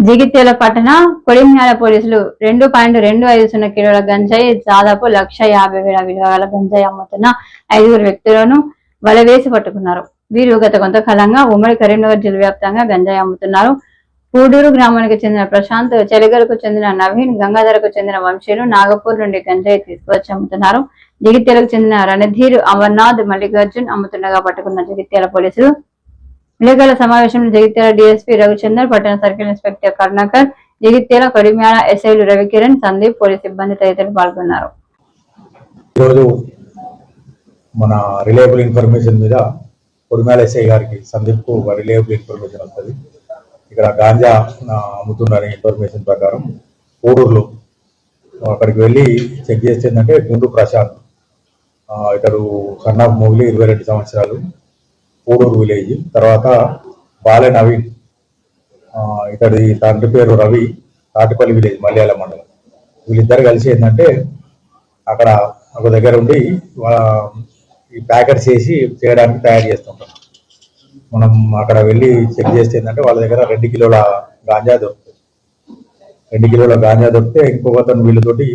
జగిత్యాల పట్టణ కొడిమ్యాల పోలీసులు రెండు పాయింట్ రెండు ఐదు సున్నా కిలోల గంజాయి దాదాపు లక్ష యాభై వేల విలువ గల గంజాయి అమ్ముతున్న ఐదుగురు వ్యక్తులను వలవేసి పట్టుకున్నారు. వీరు గత కొంతకాలంగా ఉమ్మడి కరీంనగర్ జిల్లా వ్యాప్తంగా గంజాయి అమ్ముతున్నారు. పూడూరు గ్రామానికి చెందిన ప్రశాంత్ చెలిగలకు చెందిన నవీన్ గంగాధరకు చెందిన వంశీలు నాగపూర్ నుండి గంజాయి తీసుకువచ్చి అమ్ముతున్నారు. జగిత్యాలకు చెందిన రణధీర్ అమర్నాథ్ మల్లికార్జున్ అమ్ముతుండగా పట్టుకున్న జగిత్యాల పోలీసులు విలేకరుల సమావేశంలో జగిత్యాల డీఎస్పీ రవిచందర్ పట్టణ సర్కిల్ ఇన్స్పెక్టర్ కరుణాకర్ జగిత్యాల కడిమ్యాల ఎస్ఐలు రవికిరణ్ సందీప్ పోలీస్ సిబ్బంది తదితరులు పాల్గొన్నారు. ఈరోజు మన రిలయబుల్ ఇన్ఫర్మేషన్ మీద కొడిమేల ఎస్ఐ గారికి సందీప్కు ఒక రిలయబుల్ ఇన్ఫర్మేషన్ వస్తుంది. ఇక్కడ గాంజా అమ్ముతున్నారని ఇన్ఫర్మేషన్ ప్రకారం. కోడూరులో అక్కడికి వెళ్ళి చెక్ చేస్తే గుండు ప్రశాంత్ ఇతడు సన్ ఆఫ్ మొగిలి ఇరవై రెండు సంవత్సరాలు. కూడూరు విలేజ్ తర్వాత బాలె నవీన్ ఇతడి తండ్రి పేరు రవి తాటిపల్లి విలేజ్ మలయాళ మండలం. వీళ్ళిద్దరు కలిసి ఏంటంటే అక్కడ ఒక దగ్గర ఉండి ఈ ప్యాకెట్స్ చేసి చేయడానికి తయారు చేస్తుంటాం మనం అక్కడ వెళ్ళి చెక్ చేస్తే ఏంటంటే వాళ్ళ దగ్గర రెండు కిలోల గాంజా దొరుకుతుంది. రెండు కిలోల గాంజా దొరికితే ఇంకొక అతను వీళ్ళతోటి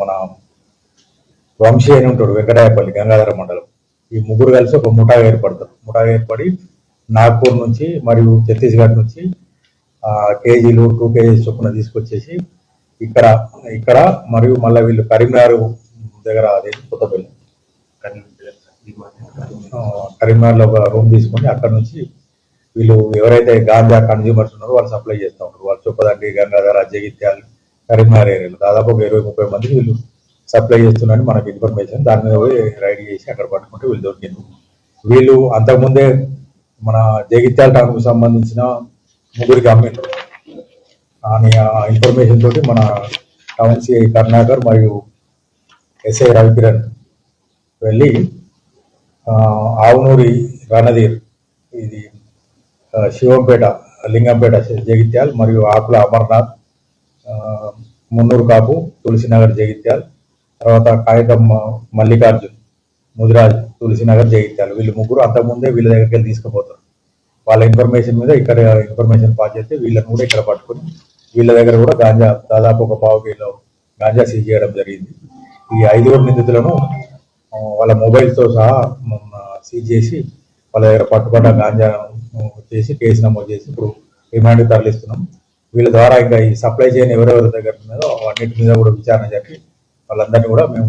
మన వంశీ అని ఉంటాడు వెంకటాయపల్లి గంగాధర మండలం. ఈ ముగ్గురు కలిసి ఒక ముఠా ఏర్పడతారు. ముఠా ఏర్పడి నాగ్పూర్ నుంచి మరియు ఛత్తీస్గఢ్ నుంచి కేజీలు టూ కేజీస్ చొప్పున తీసుకొచ్చేసి ఇక్కడ ఇక్కడ మరియు మళ్ళీ వీళ్ళు కరీంనగర్ దగ్గర అదే కొత్తపల్లి. కరీంనగర్లో ఒక రూమ్ తీసుకొని అక్కడ నుంచి వీళ్ళు ఎవరైతే గాంజా కన్జ్యూమర్స్ ఉన్నారో వాళ్ళు సప్లై చేస్తూ ఉంటారు. వాళ్ళు చొప్పదండి గంగాధర జగిత్యాల కరీంనగర్ ఏరియాలో దాదాపు ఒక ఇరవై ముప్పై మందికి వీళ్ళు సప్లై చేస్తున్నారని మనకు ఇన్ఫర్మేషన్. దాని మీద పోయి రైడ్ చేసి అక్కడ పట్టుకుంటే వీళ్ళు దొరికింది వీళ్ళు అంతకుముందే మన జగిత్యాల టౌన్కు సంబంధించిన ముగ్గురికి అమ్మిండ్రు అని ఆ ఇన్ఫర్మేషన్ తోటి మన టౌన్ సిఐ కర్ణాకర్ మరియు ఎస్ఐ రవికిరణ్ వెళ్ళి ఆవునూరి రణధీర్ ఇది శివంపేట లింగంపేట జగిత్యాల్ మరియు ఆకుల అమర్నాథ్ మున్నూరు కాపు తులసినగర్ జగిత్యాల్ తర్వాత కాగితం మల్లికార్జున్ ముదిరాజ్ తులసినగర్ జగిత్యాలు. వీళ్ళు ముగ్గురు అంతకుముందే వీళ్ళ దగ్గరికి వెళ్ళి తీసుకుపోతారు. వాళ్ళ ఇన్ఫర్మేషన్ మీద ఇక్కడ ఇన్ఫర్మేషన్ పాస్ చేస్తే వీళ్ళని కూడా ఇక్కడ పట్టుకొని వీళ్ళ దగ్గర కూడా గాంజా దాదాపు ఒక పావు కిలో గాంజా సీజ్ చేయడం జరిగింది. ఈ ఐదుగురు నిందితులను వాళ్ళ మొబైల్తో సహా సీజ్ చేసి వాళ్ళ దగ్గర పట్టుబడ్డ గాంజా చేసి కేసు నమోదు చేసి ఇప్పుడు రిమాండ్ తరలిస్తున్నాం. వీళ్ళ ద్వారా ఇంకా ఈ సప్లై చేయని ఎవరెవరి దగ్గర ఉన్నదో అన్నిటి మీద కూడా విచారణ జరిపి వాళ్ళందరినీ కూడా మేము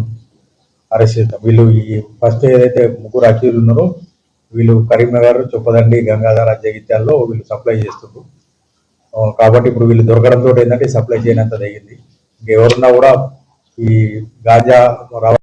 అరెస్ట్ చేస్తాం. వీళ్ళు ఈ ఫస్ట్ ఏదైతే ముగ్గురు అక్యూలు ఉన్నారో వీళ్ళు కరీంనగర్ చొప్పదండి గంగాధర జగిత్యాల్లో వీళ్ళు సప్లై చేస్తున్నారు. కాబట్టి ఇప్పుడు వీళ్ళు దొరకడంతో ఏంటంటే సప్లై చేయనంత తగ్గింది ఇంకెవరున్నా కూడా ఈ గాంజా